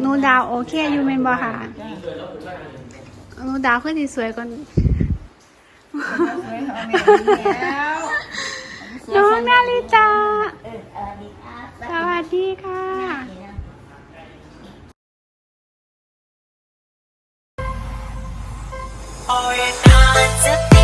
หนูดาวโอเคอยู่แม่นบ่ค่ะหนูดาวคือสิสวยกว่านี้สวยเอาแม่ดีแล้วน้องนาริตาเออเออดีครับสวัสดีค่ะ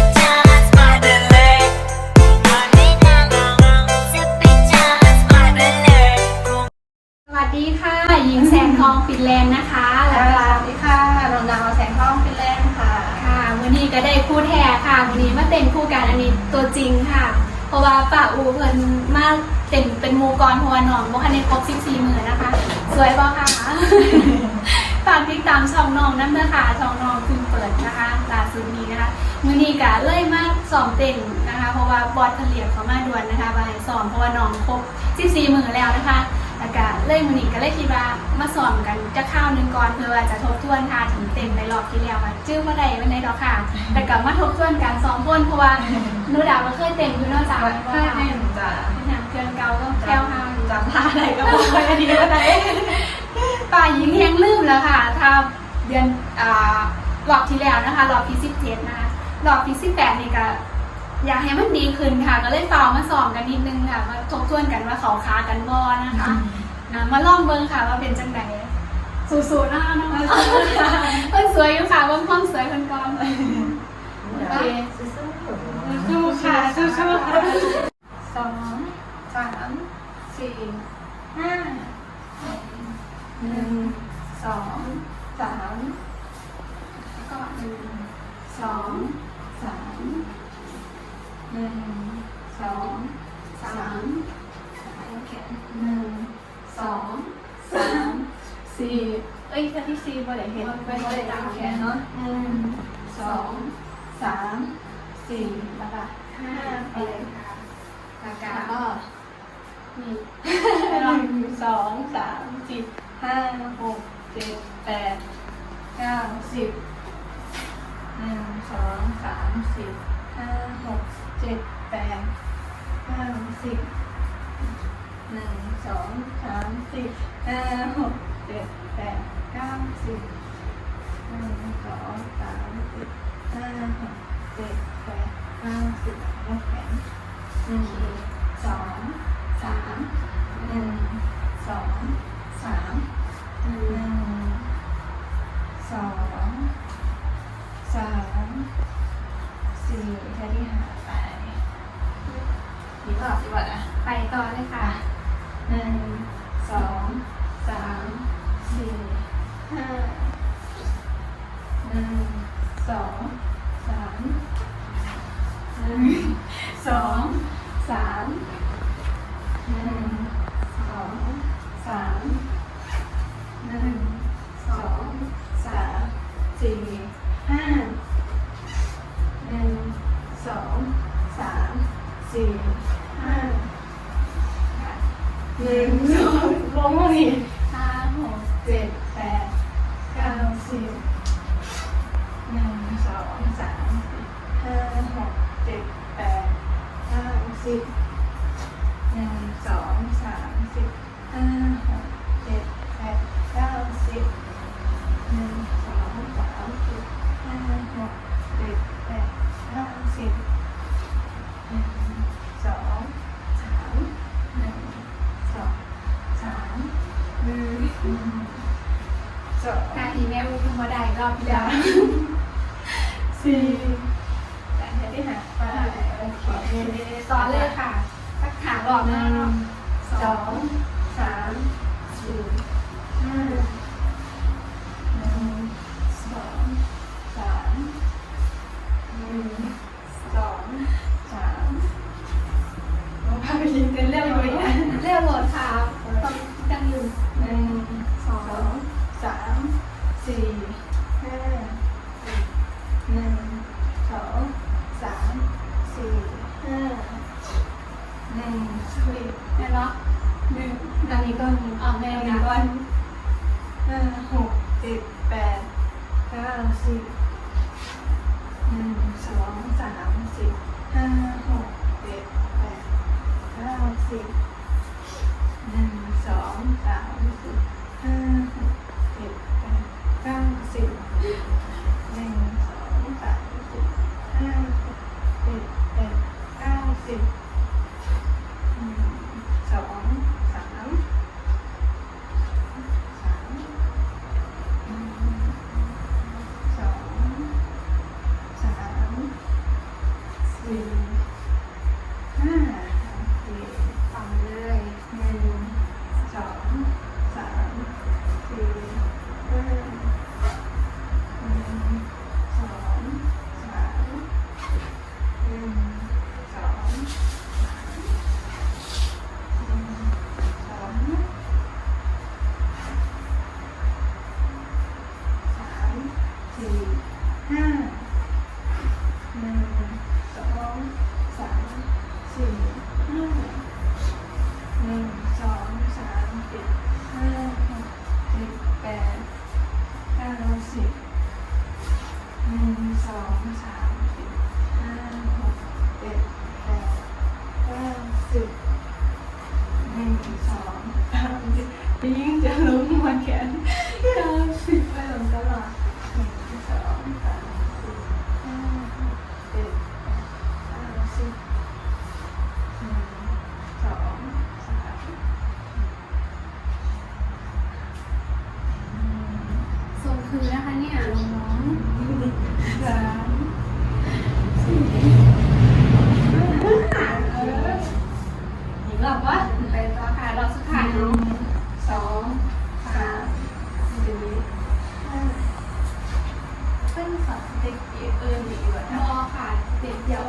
ทองฟินแลนด์นะคะแล้วสก็วัสดีค่ะน้องดาวแสงทองฟินแลนด์ค่ะ ค่ะวันนี้ก็ได้คู่แท้ค่ะวันนี้มาเต้นคู่กันอันนี้ตัวจริงค่ะ เพราะว่าป้าอูเพิ่นมาเต้นเป็นหมูกรเพราะว่าน้องบ่คันได้ครบ14มื้อนะคะ สวยบ่ค่ะฝากติดตามช่องน้องน้ำเด้อค่ะช่องน้องเพิ่งเปิดนะคะล่าสุดนี้นะคะมื้อนี้ก็เลยมาซ้อมเต้นนะคะ เพราะว่าบอสเพิ่นเรียกเขามาด่วนนะคะว่าให้ซ้อมเพราะว่าน้องครบ14มื้อแล้วนะคะ แล้วก็เลยมื้อนี้ก็เลยคิดว่ามาซ้อมกันจะข้าวหนึงก่อนเพื่อว่าจะทบทวนท่าถึงเต้นในรอบที่แล้วค่ะจื้อบ่ได้วันใดดอกค่ะ แต่ก็มาทบทวนกันสองคนเพราะว่าหนูดาวก็เคยเต้นอยู่เนอกจากเคยเต้นจ้ะหนังเพื่อนเก่าก็แก้วห้าวอยู่จำท่าอะไรก็บอกไปอันนี้ก็ได้ป่าหญิงแห้งลืมแล้วค่ะถ้าเดือนอ่ารอบที่แล้วนะคะรอบที่สิบเจ็ดนะคะรอบที่สิบแปดนี่ก็ อยากให้มันดีขึ้นค่ะ ก็เลยเฝ้ามาสอบกันนิดนึงค่ะมาทบทวนกันว่าเขาค้ากันบ่นะคะอะมาลองเบิ่งค่ะว่าเป็นจังไดสู้ๆนะคะน้องเพิ่นสวยอยู่ค่ะเบิ่งความสวยเพิ่นก่อนโอเคสู้ค่ะสู้ๆค่ะสองสามสี่ห้าหนึ่งสองสามแล้วก็หนึ่งสองสาม หนึ่งสองสามโอเคหนึ่งสองสามสี่เอ้ยแค่ที่สี่บ่ได้เห็นไปบ่ได้ตามแขนเนาะหนึ่งสองสามสี่แล้วก็ห้าไปเลยค่ะแล้วก็นี่หนึ่งสองสามสี่ห้าหกเจ็ดแปดเก้าสิบหนึ่งสองสามสี่ห้าหก เจ็ดแปดเก้าสิบหนึ่งสองสามสี่ห้าหกเจ็ดแปดเก้าสิบหนึ่งสองสามสี่ห้าหกเจ็ดแปดเก้าสิบยกแขนหนึ่งสองสามหนึ่งสองสามหนึ่งสองสามสี่แค่ที่หาไป มีรอบดีกว่านะไปต่อเลยค่ะหนึ่งสองสามสี่ห้าหนึ่งสองสามหนึ่งสองสามหนึ่งสองสามหนึ่งสองสามสี่ห้าหนึ่งสองสาม สี่ห้าหนึ่งสองลงมาดิห้าหกเจ็ดแปดเก้าสิบหนึ่งสองสามสี่ห้าหกเจ็ดแปดเก้าสิบหนึ่งสองสามสิบห้าหกเจ็ดแปดเก้าสิบหนึ่งสองสามสิบห้าหกเจ็ดแปดเก้าสิบหนึ่ง สองสามหนึ่งสองสามหนึ่งสองนาทีแม่พูดมาได้รอบที่แล้วสี่แต่ที่หาไปโอเคต่อเลยค่ะสักถามรอบหนึ่งสองสามสี่ห้า ก้า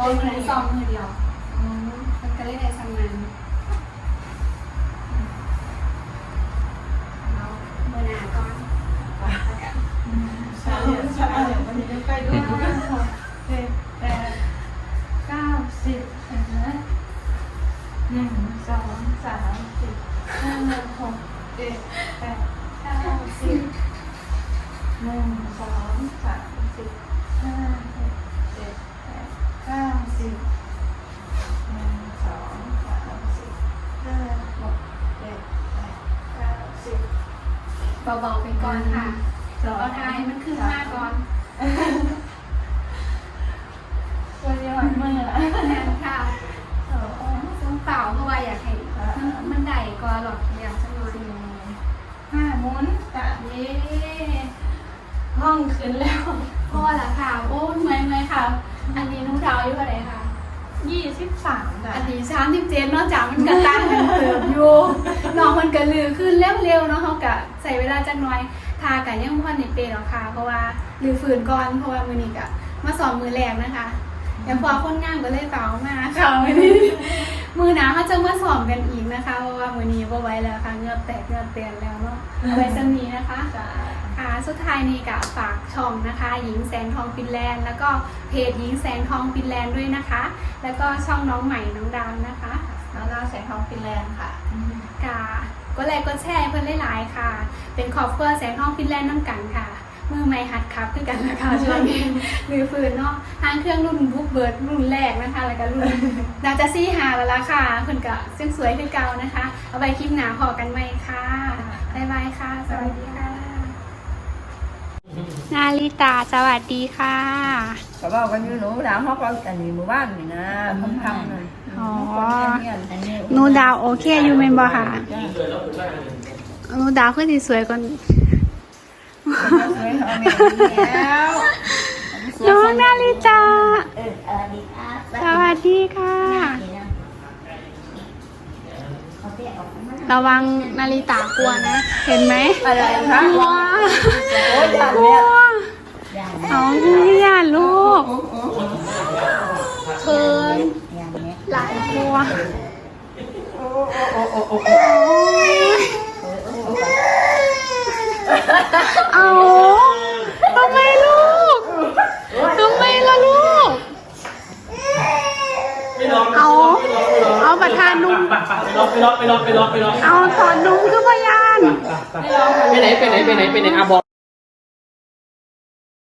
ยวเป็นมือสองมือเดียวมันก็เลยได้ทำงานแล้วมือหนาก่อนแล้วกันใช่ใช่วันนี้จะไปด้วยกันหกเจ็ดแปดเก้าสิบเห็นไหมหนึ่งสองสามสี่ห้าหกเจ็ดแปดเก้าสิบหนึ่งสองสามสี่ เบาๆไปก่อนค่ะสองเอาทายมันขึ้นมาก่อนวันนี้วันเมื่อแทนค่ะสองต้องเปล่าเพราะว่าอยากให้มันมันได้ก่อนหรอกอยากจะนอนสี่ห้าหมุนสามเย้ห้องขึ้นแล้วพ่อละค่ะ โอ้เมื่อยเมื่อยค่ะ อันนี้น้องดาวอายู่อะไรคะ ยี่สิบสามจ้ะอันนี้ช้ามทิพเจนนอกจากมันกระตั้งกันเติบอยู่น้องมันกระลือขึ้นเร็วๆเนาะเขากะใส่เวลาจักหน่อยทากะยังพ่อนในเปรหรอกค่ะ เพราะว่าลือฝืนก่อนเพราะว่ามือนี้กะมาสอนมือแรกนะคะเดี๋ยวพอคนงานก็เลยเปล่ามาค่ะมือนี้มือหนาเขาจะมาสอนกันอีกนะคะ เพราะว่ามือนี้ว่าไหว้แล้วค่ะเหงือบแตกเหงือบเตียนแล้วเนาะเอาไว้สำนีนะคะจ้ะค่ะ สุดท้ายนี้กับฝากช่องนะคะ หญิงแสงทองฟินแลนด์ แล้วก็เพจหญิงแสงทองฟินแลนด์ด้วยนะคะ แล้วก็ช่องน้องใหม่น้องดาวนะคะแล้วก็แสงทองฟินแลนด์ค่ะค่ะก็ไลค์ก็แชร์เพื่อนหลายๆค่ะ เป็นครอบครัวแสงทองฟินแลนด์น้ำกันค่ะมือไม่หัดครับคือกันนะคะช่วงนี้หรือฟืนเนาะทางเครื่องรุ่นบุกเบิร์ดรุ่นแรกนะคะ แล้วก็รุ่นนาจะซี่หาแล้วล่ะค่ะเพิ่นก็เสียงสวยคือเก่านะคะ เอาไปคลิปหนาพอกันไหมค่ะ บ๊ายบายค่ะ สวัสดีค่ะ นาริตาสวัสดีค่ะก็บอกกันอยู่หนูดาวเขาก็อันนี้หมู่บ้านนี่นะคำคำนั่นอ๋อคนเรียนอันนี้หนูดาวโอเคอยู่เมบอค่ะหนูดาวคือสีสวยกว่าสวยเอาแม่ดีแล้วน้องนาริตาสวัสดีค่ะ ระวังนาริตากลัวนะ เห็นไหมอะไรคะกลัวโอ้ยอย่างกลัเนี้ยวเอาพี่ยาลูกเคินอย่างเนี้ยหลายกลัวโอ้โอ้โอ้โอ้โอ้ยเอาทำไมลูกทำไมล่ะลูก เอา เอาประธานนุ่ม ไปล็อกไปล็อกไปล็อกไปล็อกไปล็อกเอาถอนนุ่มคือพยาน ไปไหนไปไหนไปไหนไปไหนอะบอก